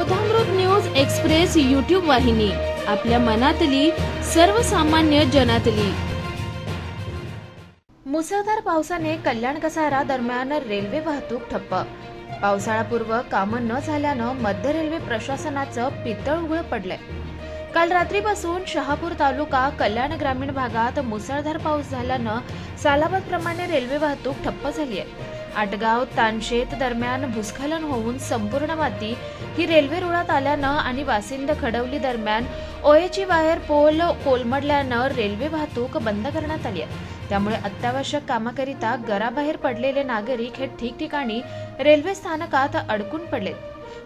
News express YouTube वाहिनी आपल्या मनातली सर्वसामान्य जनातली. मुसळधार पावसाने कल्याण कसारा दरम्यान रेल्वे वाहतूक ठप्प. पावसाळापूर्व कामं न झाल्यानं मध्य रेल्वे प्रशासनाचं पितळ उघड पडलंय. काल रात्रीपासून शहापूर तालुका कल्याण ग्रामीण भागात मुसळधार पाऊस झाल्यानं सालाबादप्रमाणे रेल्वे वाहतूक ठप्प झाली आहे आटगाव तानशेत दरम्यान भूस्खलन होऊन संपूर्ण माती ही रेल्वे रुळात आल्यानं आणि वासिंद खडवली दरम्यान ओएची वायर पोल कोलमडल्यानं रेल्वे वाहतूक बंद करण्यात आली आहे. त्यामुळे अत्यावश्यक कामाकरिता घराबाहेर पडलेले नागरिक हे ठिकठिकाणी रेल्वे स्थानकात अडकून पडलेत.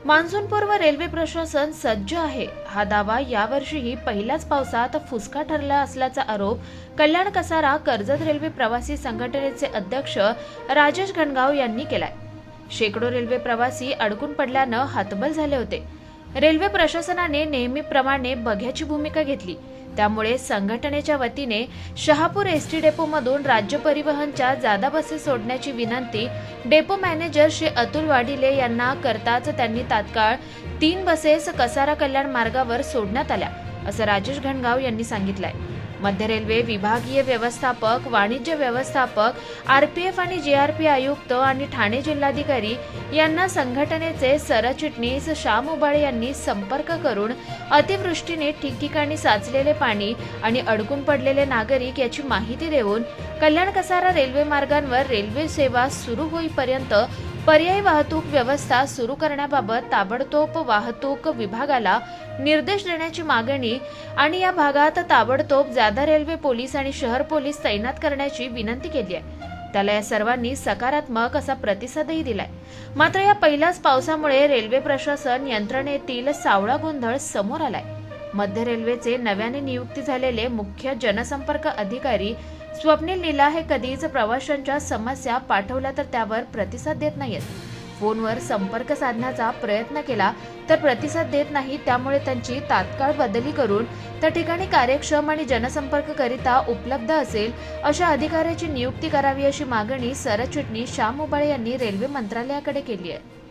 मान्सूनपूर्व रेल्वे प्रशासन सज्ज आहे. हा दावा यावर्षीही पहिल्याच पावसात फुसका ठरला असल्याचा आरोप कल्याण कसारा कर्जत रेल्वे प्रवासी संघटनेचे अध्यक्ष राजेश गणगाव यांनी केलाय. शेकडो रेल्वे प्रवासी अडकून पडल्यानं हातबल झाले होते. रेल्वे प्रशासनाने नेहमीप्रमाणे बघ्याची भूमिका घेतली. त्यामुळे संघटनेच्या वतीने शहापूर एस टी डेपोमधून राज्य परिवहनच्या जादा बसेस सोडण्याची विनंती डेपो मॅनेजर श्री अतुल वाडिले यांना करताच त्यांनी तात्काळ तीन बसेस कसारा कल्याण मार्गावर सोडण्यात आल्या असं राजेश घणगाव यांनी सांगितलंय. मध्य रेल्वे विभागीय व्यवस्थापक वाणिज्य व्यवस्थापक आरपीएफ आणि जेआरपी आयुक्त आणि ठाणे जिल्हाधिकारी यांना संघटनेचे सरचिटणीस श्याम उबाळे यांनी संपर्क करून अतिवृष्टीने ठिकठिकाणी साचलेले पाणी आणि अडकून पडलेले नागरिक याची माहिती देऊन कल्याण कसारा रेल्वे मार्गांवर रेल्वे सेवा सुरू होईपर्यंत पर्यायी वाहतूक व्यवस्था सुरू करण्याबाबत ताबडतोब वाहतूक विभागाला निर्देश देण्याची मागणी आणि या भागात ताबडतोब जादा रेल्वे पोलीस आणि शहर पोलीस तैनात करण्याची विनंती केली आहे. त्याला या सर्वांनी सकारात्मक असा प्रतिसादही दिलाय. मात्र या पहिल्याच पावसामुळे रेल्वे प्रशासन यंत्रणेतील सावळा गोंधळ समोर आलाय. मध्य रेल्वेचे नव्याने नियुक्ती झालेले मुख्य जनसंपर्क अधिकारी स्वप्नील नीला हे कधीच प्रवाशांच्या समस्या पाठवल्या तर त्यावर प्रतिसाद देत नाहीत. फोनवर संपर्क साधण्याचा प्रयत्न केला तर प्रतिसाद देत नाही त्यामुळे त्यांची तात्काळ बदली करून त्या ठिकाणी कार्यक्षम आणि जनसंपर्क करिता उपलब्ध असेल अशा अधिकाऱ्याची नियुक्ती करावी अशी मागणी सरचिटणीस श्याम उबाळे यांनी रेल्वे मंत्रालयाकडे केली आहे.